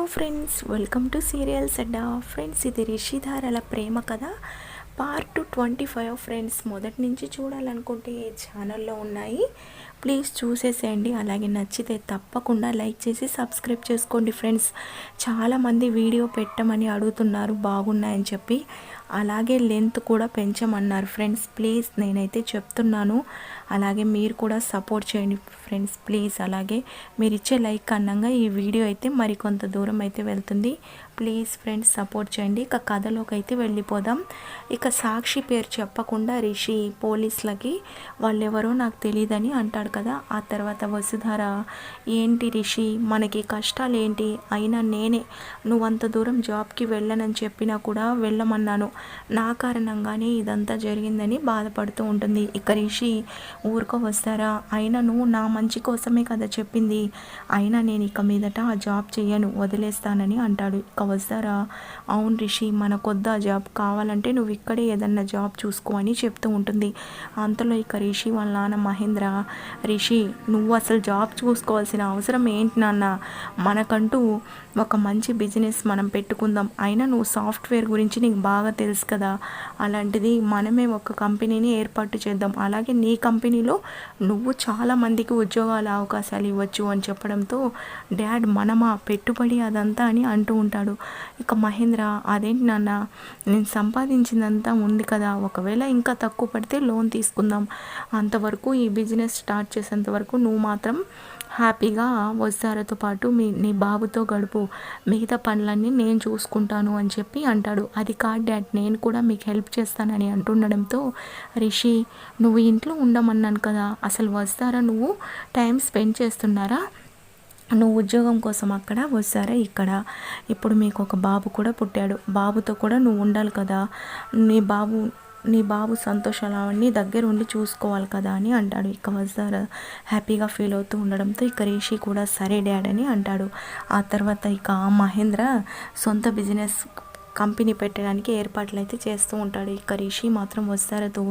Hello friends welcome to serials Adda friends ఇది రిషిధారల ప్రేమ కథ. పార్ట్ ట్వంటీ ఫైవ్ ఫ్రెండ్స్ మొదటి నుంచి చూడాలనుకుంటే ఛానల్లో ఉన్నాయి. ప్లీజ్ చూసేసేయండి అలాగే నచ్చితే తప్పకుండా లైక్ చేసి సబ్స్క్రైబ్ చేసుకోండి ఫ్రెండ్స్. చాలామంది వీడియో పెట్టమని అడుగుతున్నారు బాగున్నాయని చెప్పి. అలాగే లెంత్ కూడా పెంచమన్నారు ఫ్రెండ్స్ ప్లీజ్ నేనైతే చెప్తున్నాను. అలాగే మీరు కూడా సపోర్ట్ చేయండి ఫ్రెండ్స్ ప్లీజ్. అలాగే మీరు ఇచ్చే లైక్ అన్నంగా ఈ వీడియో అయితే మరికొంత దూరం అయితే వెళ్తుంది. ప్లీజ్ ఫ్రెండ్స్ సపోర్ట్ చేయండి. ఇక కథలోకి అయితే వెళ్ళిపోదాం. ఇక సాక్షి పేరు చెప్పకుండా రిషి పోలీసులకి వాళ్ళెవరో నాకు తెలియదని అంటాడు కదా. ఆ తర్వాత వసుధార ఏంటి రిషి మనకి కష్టాలు ఏంటి అయినా నేనే నువ్వు అంత దూరం జాబ్కి వెళ్ళనని చెప్పినా కూడా వెళ్ళమన్నాను. నా కారణంగానే ఇదంతా జరిగిందని బాధపడుతూ ఉంటుంది. ఇక రిషి ఊరుకో వస్తారా? అయినా నువ్వు నా మంచి కోసమే కదా చెప్పింది. అయినా నేను ఇక మీదట ఆ జాబ్ చేయను వదిలేస్తానని అంటాడు. ఇక వస్తారా? అవును రిషి మన కొద్ద జాబ్. కావాలంటే నువ్వు ఇక్కడే ఏదన్నా జాబ్ చూసుకో అని చెప్తూ ఉంటుంది. అంతలో ఇక రిషి వాళ్ళ నాన్న మహేంద్ర రిషి నువ్వు అసలు జాబ్ చూసుకోవాల్సిన అవసరం ఏంటి నాన్న? మనకంటూ ఒక మంచి బిజినెస్ మనం పెట్టుకుందాం. అయినా నువ్వు సాఫ్ట్వేర్ గురించి నీకు బాగా తెలుసు కదా. అలాంటిది మనమే ఒక కంపెనీని ఏర్పాటు చేద్దాం. అలాగే నీ కంపెనీలో నువ్వు చాలా మందికి ఉద్యోగాల అవకాశాలు ఇవ్వచ్చు అని చెప్పడంతో డాడ్ మనమా పెట్టుబడి అదంతా అని అంటూ ఉంటాడు. ఇక మహేంద్ర అదేంటి నాన్న నేను సంపాదించిందంతా ఉంది కదా. ఒకవేళ ఇంకా తక్కువ పడితే లోన్ తీసుకుందాం. అంతవరకు ఈ బిజినెస్ స్టార్ట్ చేసేంత వరకు నువ్వు మాత్రం హ్యాపీగా వస్తారతో పాటు మీ నీ బాబుతో గడుపు మిగతా పనులన్నీ నేను చూసుకుంటాను అని చెప్పి అంటాడు. అది కాదు డాడ్ నేను కూడా మీకు హెల్ప్ చేస్తానని అంటుండడంతో రిషి నువ్వు ఇంట్లో ఉండమన్నాను కదా అసలు వస్తారా నువ్వు? టైం స్పెండ్ చేస్తున్నారా? నువ్వు ఉద్యోగం కోసం అక్కడ వస్తారా ఇక్కడ? ఇప్పుడు మీకు ఒక బాబు కూడా పుట్టాడు. బాబుతో కూడా నువ్వు ఉండాలి కదా. నీ బాబు నీ బాబు సంతోషాలన్నీ దగ్గర ఉండి చూసుకోవాలి కదా అని అంటాడు. ఇక వజార్ హ్యాపీగా ఫీల్ అవుతూ ఉండడంతో ఇక రిషి కూడా సరే డాడ్ అని అంటాడు. ఆ తర్వాత ఇక మహేంద్ర సొంత బిజినెస్ కంపెనీ పెట్టడానికి ఏర్పాట్లు అయితే చేస్తూ ఉంటాడు. ఇక రిషి మాత్రం వస్తారతో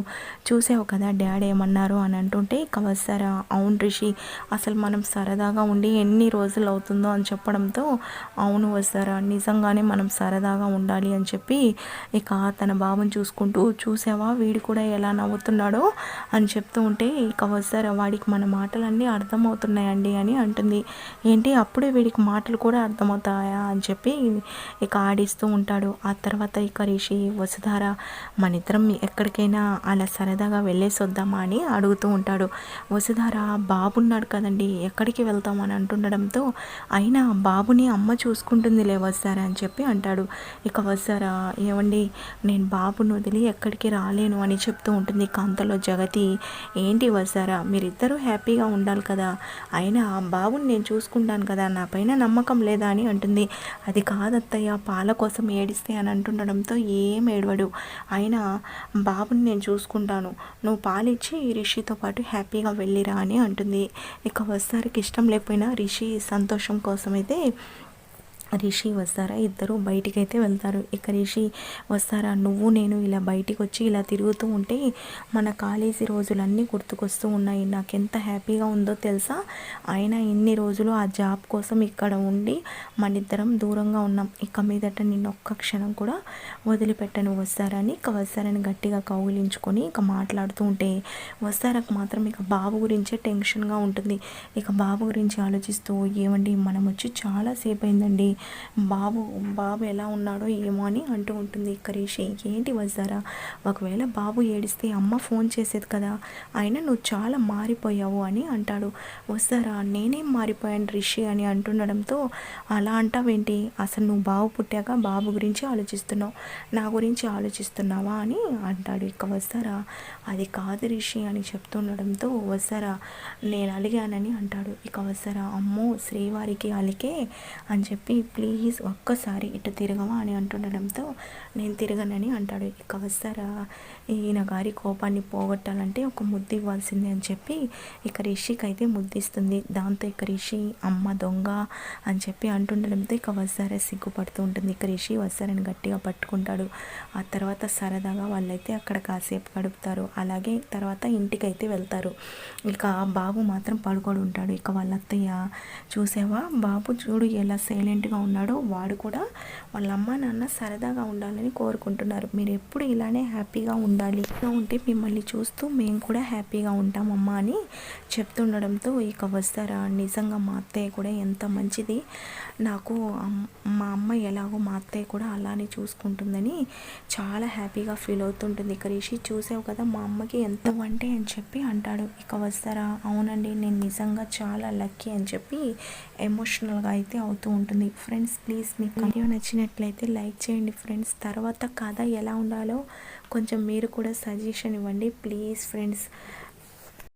చూసావు కదా డాడ్ ఏమన్నారు? అని అంటుంటే ఇక వస్తారా? అవును రిషి అసలు మనం సరదాగా ఉండి ఎన్ని రోజులు అవుతుందో అని చెప్పడంతో అవును వస్తారా? నిజంగానే మనం సరదాగా ఉండాలి అని చెప్పి ఇక తన బాబుని చూసుకుంటూ చూసావా వీడు కూడా ఎలా నవ్వుతున్నాడో? అని చెప్తూ ఉంటే ఇక వస్తారా? వాడికి మన మాటలన్నీ అర్థమవుతున్నాయండి అని అంటుంది. ఏంటి అప్పుడే వీడికి మాటలు కూడా అర్థమవుతాయా? అని చెప్పి ఇక ఆడిస్తూ ఉంటాడు. ఆ తర్వాత ఇక రిషి వసుధార మన ఇద్దరం ఎక్కడికైనా అలా సరదాగా వెళ్ళేసి వద్దామా అని అడుగుతూ ఉంటాడు. వసుధార బాబున్నాడు కదండి ఎక్కడికి వెళ్తామని అంటుండడంతో అయినా బాబుని అమ్మ చూసుకుంటుందిలే వస్తారా అని చెప్పి అంటాడు. ఇక వస్తారా ఏమండి నేను బాబును వదిలి ఎక్కడికి రాలేను అని చెప్తూ ఉంటుంది కాంతలో జగతి. ఏంటి వస్తారా మీరిద్దరూ హ్యాపీగా ఉండాలి కదా. అయినా బాబుని నేను చూసుకుంటాను కదా నా పైన నమ్మకం లేదా? అని అంటుంది. అది కాదత్తయ్య పాల కోసం ఏడిస్తే చేస్తే అని అంటుండడంతో ఏం ఏడవడు. అయినా బాబుని నేను చూసుకుంటాను. నువ్వు పాలిచ్చి రిషితో పాటు హ్యాపీగా వెళ్ళిరా అని అంటుంది. ఇక వస్తారికి ఇష్టం లేకపోయినా రిషి సంతోషం కోసం అయితే రిషి వస్తారా? ఇద్దరు బయటికి అయితే వెళ్తారు. ఇక రిషి వస్తారా? నువ్వు నేను ఇలా బయటికి వచ్చి ఇలా తిరుగుతూ ఉంటే మన కాలేజీ రోజులన్నీ గుర్తుకొస్తూ ఉన్నాయి. నాకు ఎంత హ్యాపీగా ఉందో తెలుసా? అయినా ఇన్ని రోజులు ఆ జాబ్ కోసం ఇక్కడ ఉండి మన ఇద్దరం దూరంగా ఉన్నాం. ఇక మీదట నిన్ను ఒక్క క్షణం కూడా వదిలిపెట్టను. వస్తారని ఇక వస్తారని గట్టిగా కౌగిలించుకొని ఇక మాట్లాడుతూ ఉంటే వస్తారకు మాత్రం ఇక బాబు గురించే టెన్షన్గా ఉంటుంది. ఇక బాబు గురించి ఆలోచిస్తూ ఏమండి మనం వచ్చి చాలాసేపు అయిందండి బాబు బాబు ఎలా ఉన్నాడో ఏమో అని అంటూ ఉంటుంది కరీషి. ఏంటి వస్తారా ఒకవేళ బాబు ఏడిస్తే అమ్మ ఫోన్ చేసేది కదా? అయినా నువ్వు చాలా మారిపోయావు అని అంటాడు. వస్తారా నేనేం మారిపోయాను రిషి అని అంటుండడంతో అలా అంటావేంటి? అసలు నువ్వు బాబు పుట్టాక బాబు గురించి ఆలోచిస్తున్నావు. నా గురించి ఆలోచిస్తున్నావా అని అంటాడు ఇక వస్తారా అది కాదు రిషి అని చెప్తుండడంతో వస్తారా నేను అలిగానని అంటాడు. ఇక వస్తారా అమ్మో శ్రీవారికి అలికే అని చెప్పి ప్లీజ్ ఒక్కసారి ఇటు తిరగవా అని అంటుండడంతో నేను తిరగనని అంటాడు. ఇక వస్తారా? ఈయన గారి కోపాన్ని పోగొట్టాలంటే ఒక ముద్దు ఇవ్వాల్సిందే అని చెప్పి ఇక రిషికి అయితే ముద్దిస్తుంది. దాంతో ఇక రిషి అమ్మ దొంగ అని చెప్పి అంటుండడంతో ఇక వస్తారా? సిగ్గుపడుతూ ఉంటుంది. ఇక రిషి వస్తారని గట్టిగా పట్టుకుంటాడు. ఆ తర్వాత సరదాగా వాళ్ళైతే అక్కడ కాసేపు గడుపుతారు. అలాగే తర్వాత ఇంటికైతే వెళ్తారు. ఇక బాబు మాత్రం పడుకొని ఉంటాడు ఇక వాళ్ళ అత్తయ్య చూసావా? బాబు చూడు ఎలా సైలెంట్గా ఉన్నాడో వాడు కూడా వాళ్ళ అమ్మ నాన్న సరదాగా ఉండాలని కోరుకుంటున్నారు. మీరు ఎప్పుడు ఇలానే హ్యాపీగా ఉండాలి. ఇలా ఉంటే మిమ్మల్ని చూస్తూ మేము కూడా హ్యాపీగా ఉంటామమ్మా అని చెప్తుండడంతో ఇక వస్తారా? నిజంగా మా అత్తయ్య కూడా ఎంత మంచిది. నాకు మా అమ్మ ఎలాగో మా అత్తయ్య కూడా అలానే చూసుకుంటుందని చాలా హ్యాపీగా ఫీల్ అవుతుంటుంది. ఇక రిషి చూసావు కదా మా అమ్మకి ఎంత వంటే అని చెప్పి అంటాడు. ఇక వస్తారా? అవునండి నేను నిజంగా చాలా లక్కీ అని చెప్పి ఎమోషనల్గా అయితే అవుతూ ఉంటుంది. ఫ్రెండ్స్ ప్లీజ్ మీకు వీడియో నచ్చినట్లయితే లైక్ చేయండి ఫ్రెండ్స్. తర్వాత కథ ఎలా ఉండాలో కొంచెం మీరు కూడా సజెషన్ ఇవ్వండి. Please friends.